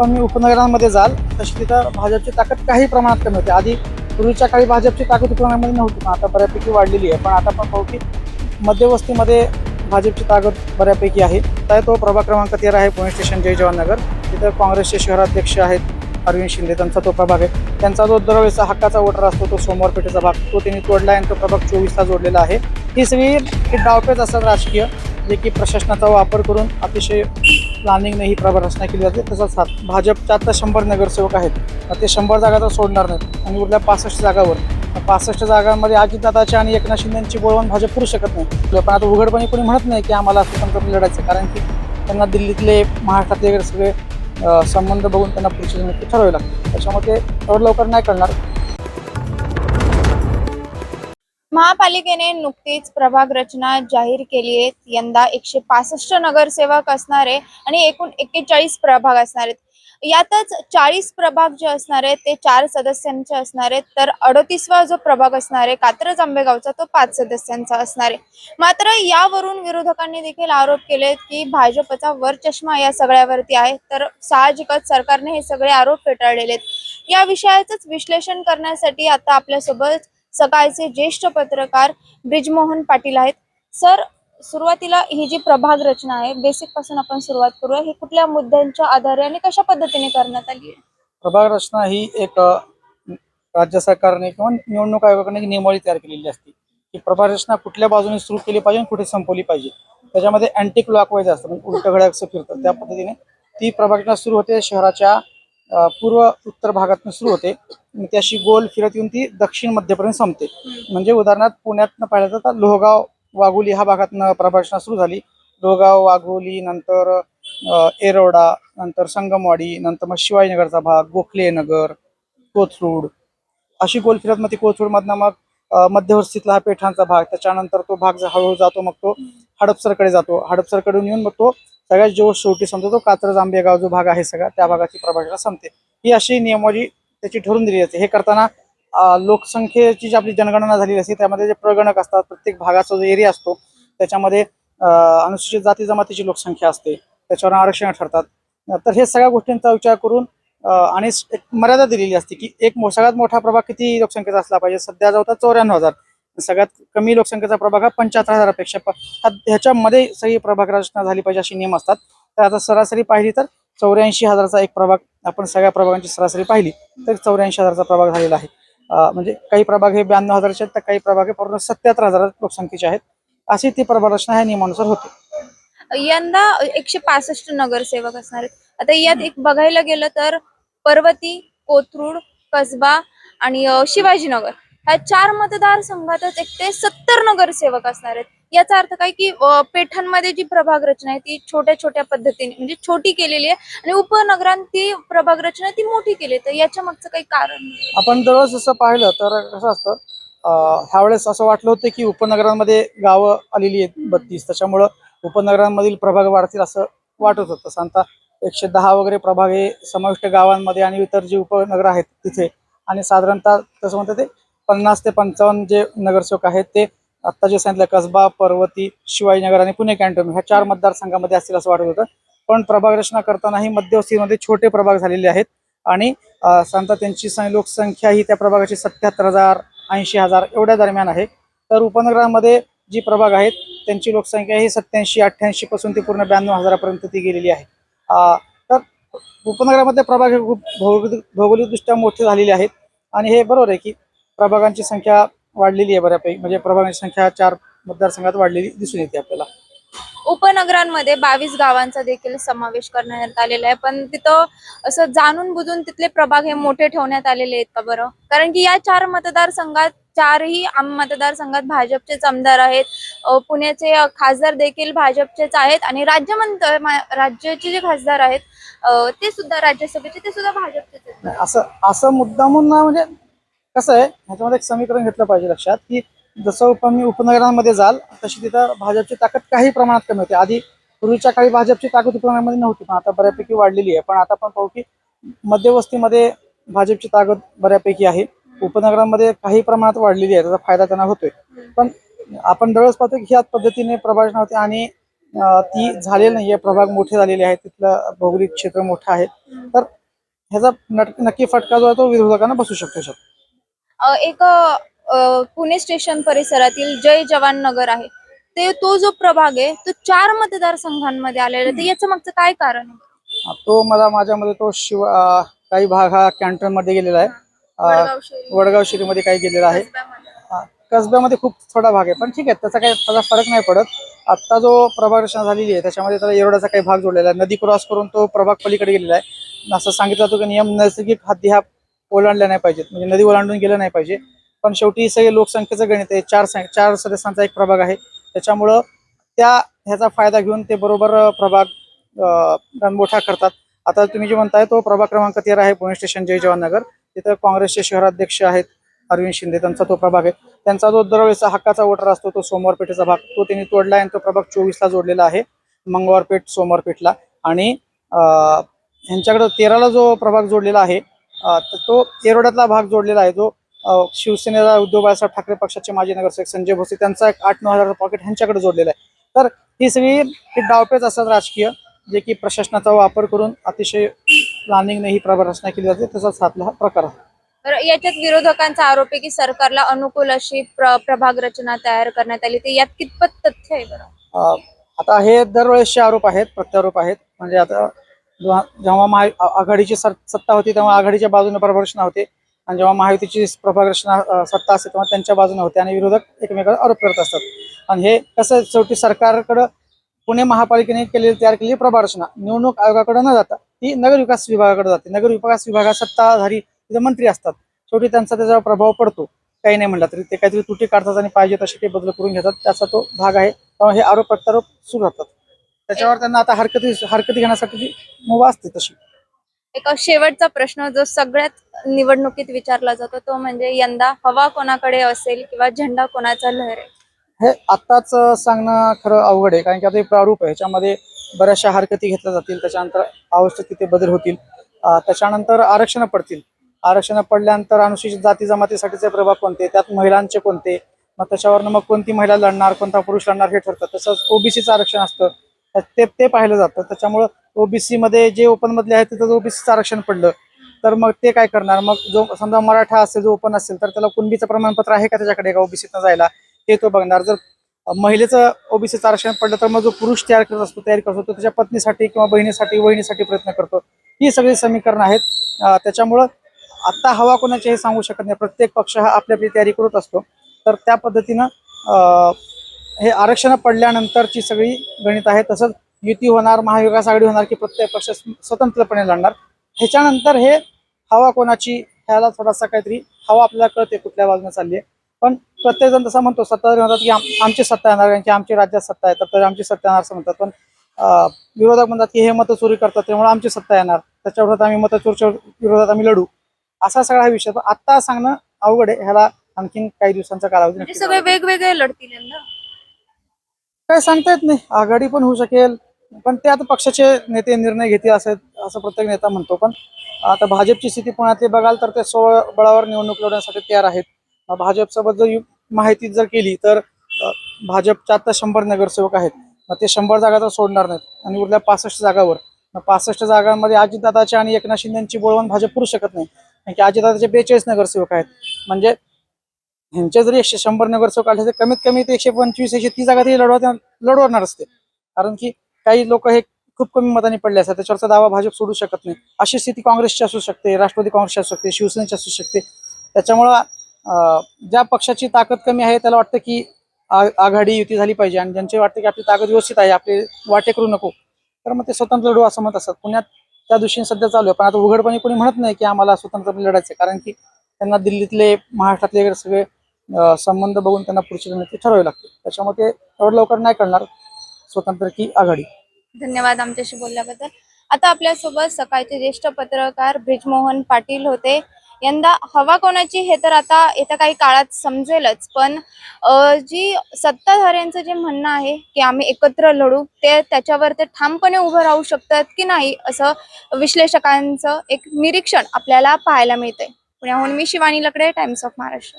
तुम्ही उपनगरांमध्ये जाल तशी तिथं भाजपची ताकद काही प्रमाणात कमी होते. आधी पूर्वीच्या काळी भाजपची ताकद उपनगरामध्ये नव्हती पण आता बऱ्यापैकी वाढलेली आहे. पण आता आपण पाहू की मध्यवस्तीमध्ये भाजपची ताकद बऱ्यापैकी आहे. तर तो प्रभाग क्रमांक तेरा आहे पुणे स्टेशन जय जवाहरनगर तिथं काँग्रेसचे शहराध्यक्ष आहेत अरविंद शिंदे त्यांचा तो प्रभाग आहे. त्यांचा जो दरवेळेचा हक्काचा वोटर असतो तो सोमवार पेठेचा भाग. तो त्यांनी तोडला आणि तो प्रभाग चोवीसला जोडलेला आहे. ही सगळी डावपेच असतात राजकीय जे की प्रशासनाचा वापर करून अतिशय प्लॅनिंगने ही प्रभाग रचना केली जाते. तसंच हा भाजपच्या आता शंभर नगरसेवक आहेत. ते शंभर जागा तर सोडणार नाहीत. आणि उरल्या पासष्ट जागावर. पासष्ट जागांमध्ये अजितदादाची आणि एकनाथ शिंदेची बोलवून भाजप करू शकत नाही. पण आता उघडपणे कोणी म्हणत नाही की आम्हाला स्वतंत्र लढायचं कारण की त्यांना दिल्लीतले महाराष्ट्रातले वगैरे सगळे संबंध बघून त्यांना पुढचे रणनीती ठरवावी लागते. त्याच्यामुळे ते एवढं लवकर नाही करणार. महापालिकेने नुकतीच प्रभाग रचना जाहीर केली आहे यंदा एकशे पासष्ट नगरसेवक असणारे आणि एकूण एक्केचाळीस प्रभाग असणार आहेत. यातच चाळीस प्रभाग जे असणार आहेत ते चार सदस्यांचे असणार आहेत. तर अडतीसवा जो प्रभाग असणार आहे कात्रज आंबेगावचा तो पाच सदस्यांचा असणार आहे. मात्र यावरून विरोधकांनी देखील आरोप केलेत की भाजपचा वरचष्मा या सगळ्यावरती आहे. तर साहजिकच सरकारने हे सगळे आरोप फेटाळलेले आहेत. या विषयाचंच विश्लेषण करण्यासाठी आता आपल्यासोबत सकाळचे ज्येष्ठ पत्रकार ब्रिजमोहन पाटील आहेत. सर सुरुवातीला ही जी प्रभाग रचना आहे बेसिकपासून आपण सुरुवात करूया. ही कुठल्या मुद्द्यांच्या आधारे आणि कशा पद्धतीने करण्यात आली आहे? प्रभाग रचना ही एक राज्य सरकारने किंवा निवडणूक आयोगाने नियमावली तयार केलेली असते की प्रभाग रचना कुठल्या बाजूने सुरू केली पाहिजे आणि कुठे संपवली पाहिजे. त्याच्यामध्ये अँटी क्लॉकवाईज असतं म्हणजे उलट घड्याचं फिरतं. त्या पद्धतीने ती प्रभाग रचना सुरू होते शहराच्या पूर्व उत्तर भागातून सुरू होते. आणि ती अशी गोल फिरत येऊन ती दक्षिण मध्यपर्यंत संपते. म्हणजे उदाहरणार्थ पुण्यातनं पाहिलं तर लोहगाव वाघोली ह्या भागातनं रचना सुरू झाली. लोहगाव वाघोली नंतर एरोडा नंतर संगमवाडी नंतर मग शिवाजीनगरचा भाग गोखले नगर कोथरूड. अशी गोल फिरत मग ती कोथरूडमधनं मग मध्यवर्तीतला हा पेठांचा भाग त्याच्यानंतर तो भाग हळूहळू जातो मग तो हडपसरकडे जातो. हडपसरकडून येऊन मग तो सगळ्यात जो शेवटी समजा तो कात्रज आंबेगाव जो भाग आहे सगळा त्या भागाची प्रभागाला संपते. ही अशी नियमावली त्याची ठरून दिली जाते हे करताना लोकसंख्येची जी आपली जनगणना झालेली असते त्यामध्ये जे प्रगणक असतात प्रत्येक भागाचा जो एरिया असतो त्याच्यामध्ये अनुसूचित जाती जमातीची लोकसंख्या असते त्याच्यावर आरक्षण ठरतात. तर हे सगळ्या गोष्टींचा विचार करून आणि एक मर्यादा दिलेली असते की एक मो- सगळ्यात मोठा प्रभाग किती लोकसंख्येचा असला पाहिजे? सध्या जवळपास चौऱ्याण्णव हजार. सगळ्यात कमी लोकसंख्येचा प्रभाग हा पंच्याहत्तर हजारापेक्षा ह्याच्यामध्ये सगळी प्रभाग रचना झाली पाहिजे अशी नियम असतात. तर आता सरासरी पाहिली तर चौऱ्याऐंशी हजाराचा एक प्रभाग आपण सगळ्या प्रभागांची सरासरी पाहिली तर चौऱ्याऐंशी हजाराचा प्रभाग झालेला आहे. म्हणजे काही प्रभाग हे ब्याण्णव हजाराचे आहेत तर काही प्रभाग हे पूर्ण सत्याहत्तर हजार लोकसंख्येचे आहेत. अशी ती प्रभाग रचना ह्या नियमानुसार होते. यंदा एकशे पासष्ट नगरसेवक असणार आहेत. आता यात एक बघायला गेलं तर पर्वती कोथरूड कसबा आणि शिवाजीनगर. ह्या चार मतदारसंघातच एक ते सत्तर नगरसेवक असणार आहेत. याचा अर्थ काय की पेठांमध्ये जी प्रभाग रचना आहे ती छोट्या छोट्या पद्धतीने म्हणजे छोटी केलेली आहे आणि उपनगरांत ती प्रभाग रचना ती मोठी केली आहे. तर याच्या मागचं काही कारण आपण दररोज असं पाहिलं तर कसं असतं ह्यावेळेस असं वाटलं होतं की उपनगरांमध्ये गावं आलेली आहेत बत्तीस. त्याच्यामुळं उपनगरांमधील प्रभाग वाढतील असं वाटत होतं. तसं आता एकशे दहा वगैरे प्रभाग हे समाविष्ट गावांमध्ये आणि इतर जे उपनगर आहेत तिथे आणि साधारणतः तसं म्हणतात ते पन्नास ते पंचावन्न जे नगरसेवक आहेत ते आत्ता जे सांगितलं कसबा पर्वती शिवाजीनगर आणि पुणे कॅन्टोनमेंट ह्या चार मतदारसंघामध्ये असतील असं वाटत होतं. पण प्रभाग रचना करतानाही मध्यवस्तीमध्ये छोटे प्रभाग झालेले आहेत. आणि सांगता त्यांची लोकसंख्या ही त्या प्रभागाची सत्याहत्तर हजार ऐंशी हजार एवढ्या दरम्यान आहे. तर उपनगरामध्ये जी प्रभाग आहेत त्यांची लोकसंख्या ही सत्याऐंशी अठ्ठ्याऐंशी पासून ती पूर्ण ब्याण्णव हजारापर्यंत ती गेलेली आहे. तर उपनगरामध्ये प्रभाग हे खूप भौगोलिक भौगोलिकदृष्ट्या मोठे झालेले आहेत. आणि हे बरोबर आहे की प्रभागांची संख्या वाढलेली आहे बऱ्यापैकी. म्हणजे प्रभागांची संख्या चार मतदारसंघात वाढलेली दिसून येते आपल्याला. उपनगरांमध्ये बावीस गावांचा देखील समावेश करण्यात आलेला आहे. पण तिथं असं जाणून बुजून तिथले प्रभाग हे मोठे ठेवण्यात आलेले आहेत का बरं? कारण की या चार मतदारसंघात चारही आम मतदारसंघात भाजपचेच आमदार आहेत. पुण्याचे खासदार देखील भाजपचेच आहेत आणि राज्यमंत राज्याचे जे खासदार आहेत ते सुद्धा राज्यसभेचे ते सुद्धा भाजपचेच आहेत. असं असं मुद्दामून ना म्हणजे कसं आहे ह्याच्यामध्ये एक समीकरण घेतलं पाहिजे लक्षात की जसं तुम्ही उपनगरांमध्ये जाल तशी तिथं भाजपची ताकद काही प्रमाणात कमी होते. आधी पूर्वीच्या काळी भाजपची ताकद उपनगरांमध्ये नव्हती पण आता बऱ्यापैकी वाढलेली आहे. पण आता आपण पाहू की मध्यवस्तीमध्ये भाजपची ताकद बऱ्यापैकी आहे. उपनगरांमध्ये काही प्रमाणात वाढलेली आहे त्याचा फायदा त्यांना होतोय. पण आपण दररोज पाहतो की ह्याच पद्धतीने प्रभाषण होते आणि ती झालेली नाही आहे प्रभाग मोठे झालेले आहेत तिथलं भौगोलिक क्षेत्र मोठं आहे. तर ह्याचा नट- नक्की फटका जो आहे तो विरोधकांना बसू शकतो शकतो एक पुणे स्टेशन परिसरातील जय जवान नगर आहे. ते तो जो प्रभाग आहे तो चार मतदारसंघांमध्ये आलेला आहे. तर याचं मागचं काय कारण आहे? तो मला माझ्यामध्ये तो शिव काही भाग हा कॅन्टनमध्ये गेलेला आहे. वडगाव शिरीमध्ये काही गेलेला आहे. कसब्यामध्ये. हा, खूप थोडा भाग आहे. पण ठीक आहे त्याचा काही त्याचा फरक नाही पडत. आता जो प्रभाग रचना झालेली आहे त्याच्यामध्ये त्याला एरोडाचा काही भाग जोडलेला आहे. नदी क्रॉस करून तो प्रभाग पलीकडे गेलेला आहे. असं सांगितलं जातं की नियम नैसर्गिक हद्दी ह्या ओलांडल्या नाही पाहिजेत. म्हणजे नदी ओलांडून गेलं नाही पाहिजे. पण शेवटी सगळे लोकसंख्येचं गणित आहे. चार चार सदस्यांचा एक प्रभाग आहे. त्याच्यामुळं त्या ह्याचा फायदा घेऊन ते बरोबर प्रभाग अं, मोठा करतात. आता तुम्ही जे म्हणताय तो प्रभाग क्रमांक तेरा आहे पुणे स्टेशन जय जवान नगर. तिथं काँग्रेसचे शहराध्यक्ष आहेत अरविंद शिंदे. त्यांचा तो प्रभाग आहे. त्यांचा जो दरवेळेचा हक्काचा वोटर असतो तो सोमवार पेठेचा भाग. तो त्यांनी तोडला आणि तो प्रभाग चोवीसला जोडलेला आहे. मंगळवारपेठ सोमवारपेठला. आणि ह्यांच्याकडं तेराला जो प्रभाग जोडलेला आहे तर तो येरोड्यातला भाग जोडलेला आहे. जो शिवसेनेला उद्धव बाळासाहेब ठाकरे पक्षाचे माजी नगरसेवक संजय भोसले त्यांचा एक आठ नऊ हजार पॉकेट ह्यांच्याकडे जोडलेला आहे. तर ही सगळी ही डावपेच असतात राजकीय जे की प्रशासनाचा वापर करून अतिशय प्लॅनिंगने ही प्रभाग रचना केली जाते. तसाच हा आपला हा प्रकार आहे. तर याच्यात विरोधकांचा आरोप आहे की सरकारला अनुकूल अशी प्र- प्रभाग रचना तयार करण्यात आली. ते यात कितपत तथ्य आहे बरं? आता हे दरवेळेसचे आरोप आहेत प्रत्यारोप आहेत. म्हणजे आता जेव्हा महा आघाडीची सत्ता होती तेव्हा आघाडीच्या बाजूने प्रभाग होते. आणि जेव्हा महायुतीची प्रभाग सत्ता असते तेव्हा त्यांच्या बाजूने होते आणि विरोधक एकमेकांवर आरोप करत असतात. आणि हे कसं शेवटी सरकारकडं पुणे महापालिकेने केलेली तयार केलेली प्रभारचना निवडणूक आयोगाकडे न जाता ती नगर विकास विभागाकडे जाते. नगर विकास विभागात सत्ताधारी तिथे मंत्री असतात. शेवटी त्यांचा त्याच्यावर प्रभाव पडतो. काही नाही म्हणला तरी ते काहीतरी तुटी काढतात आणि पाहिजे तसे ते बदल करून घेतात. त्याचा तो भाग आहे. तेव्हा हे आरोप प्रत्यारोप सुरू राहतात त्याच्यावर त्यांना आता हरकती हरकती घेण्यासाठी मुभा असते तशी. एक शेवटचा प्रश्न जो सगळ्यात निवडणुकीत विचारला जातो तो म्हणजे यंदा हवा कोणाकडे असेल किंवा झेंडा कोणाचा लहरेल हे आत्ताच सांगणं खरं अवघड आहे कारण की आता हे प्रारूप आहे. ह्याच्यामध्ये बऱ्याचशा हरकती घेतल्या जातील त्याच्यानंतर आवश्यक तिथे बदल होतील. त्याच्यानंतर आरक्षण पडतील. आरक्षण पडल्यानंतर अनुसूचित जाती जमातीसाठीचे प्रभाग कोणते? त्यात महिलांचे कोणते? मग त्याच्यावरनं मग कोणती महिला लढणार कोणता पुरुष लढणार हे ठरतं. तसंच ओबीसीचं आरक्षण असतं. ते ते पाहिलं जातं. त्याच्यामुळं ओबीसी मध्ये जे ओपन मधले आहेत तिथं ओबीसीचं आरक्षण पडलं. तर मग ते काय करणार? मग जो समजा मराठा असेल जो ओपन असेल तर त्याला कुणबीचं प्रमाणपत्र आहे का त्याच्याकडे का ओबीसीतनं जायला? ते तो बघणार. जर महिलेचं ओबीसीचं आरक्षण पडलं तर मग जो पुरुष तयार करत असतो तयारी करतो तो त्याच्या पत्नीसाठी किंवा बहिणीसाठी वहिनीसाठी प्रयत्न करतो. ही सगळी समीकरणं आहेत. त्याच्यामुळं आत्ता हवा कोणाची हे सांगू शकत नाही. प्रत्येक पक्ष हा आपली आपली तयारी करत असतो. तर त्या पद्धतीनं हे आरक्षण पडल्यानंतरची सगळी गणित आहे तसंच युती होणार महाविकास आघाडी होणार की प्रत्येक पक्ष स्वतंत्रपणे लढणार. ह्याच्यानंतर हे हवा कोणाची ह्याला थोडासा काहीतरी हवा आपल्याला कळते कुठल्या बाजूने चालली आहे. पण प्रत्येक जण तसा म्हणतो सत्ताधारी म्हणतात की आम- आमची सत्ता येणार कारण की आमची राज्यात सत्ता आहे. तर आमची सत्ता येणार असं म्हणतात. पण विरोधक म्हणतात की हे मतं चोरी करतात त्यामुळे आमची सत्ता येणार. त्याच्या विरोधात आम्ही मतचोरीच्या विरोधात आम्ही लढू. असा सगळा हा विषय. पण आता सांगणं अवघड आहे. ह्याला आणखीन काही दिवसांचा कालावधी म्हणजे सगळे वेगवेगळे लढतील काय सांगता येत नाही. आघाडी पण होऊ शकेल पण ते आता पक्षाचे नेते निर्णय घेतील असं असं प्रत्येक नेता म्हणतो. पण आता भाजपची स्थिती पुण्यातली बघाल तर ते बळावर निवडणूक लढवण्यासाठी तयार आहेत. भाजपसोबत जर माहिती जर केली तर भाजपच्या आता शंभर नगरसेवक आहेत. मग ते शंभर जागा तर सोडणार नाहीत. आणि उरल्या पासष्ट जागावर. मग पासष्ट जागांमध्ये अजितदादाची आणि एकनाथ शिंदेची बोलवून भाजप पुरू शकत नाही. कारण की अजितदादाचे बेचाळीस नगरसेवक आहेत. म्हणजे ह्यांचे जरी एकशे शंभर नगरसेवक आले तर कमीत कमी ते एकशे पंचवीस एकशे तीस जागा तरी लढवत लढवणार असते. कारण की काही लोक हे खूप कमी मताने पडले असतात. त्याच्यावरचा दावा भाजप सोडू शकत नाही. अशी स्थिती काँग्रेसची असू शकते राष्ट्रवादी काँग्रेसची असू शकते शिवसेनेची असू शकते. त्याच्यामुळं ज्या पक्षाची ताकद कमी आहे त्याला वाटतं की आ- आघाडी युती झाली पाहिजे. आणि ज्यांचे वाटते की आपली ताकद व्यवस्थित आहे आपले वाटे करू नको तर मग ते स्वतंत्र लढू असं मत असतात. पुण्यात त्या दृष्टीने सध्या चालू आहे. पण आता उघडपणे कोणी म्हणत नाही की आम्हाला स्वतंत्र लढायचं कारण की त्यांना दिल्लीतले महाराष्ट्रातले वगैरे सगळे संबंध बघून त्यांना पुढची रणनीती ठरवावी लागते. त्याच्यामुळे ते एवढं लवकर नाही करणार. स्वतंत्र की आघाडी. धन्यवाद आमच्याशी बोलल्याबद्दल. आता आपल्यासोबत सकाळचे ज्येष्ठ पत्रकार ब्रिजमोहन पाटील होते. यंदा हवा कोणाची हे तर आता येत्या काही काळात समजेलच. पण जी सत्ताधाऱ्यांचं जे म्हणणं आहे की आम्ही एकत्र लढू ते त्याच्यावर ते ठामपणे उभं राहू शकतात की नाही असं विश्लेषकांचं एक निरीक्षण आपल्याला पाहायला मिळतंय. पुण्याहून मी शिवानी लकडे टाइम्स ऑफ महाराष्ट्र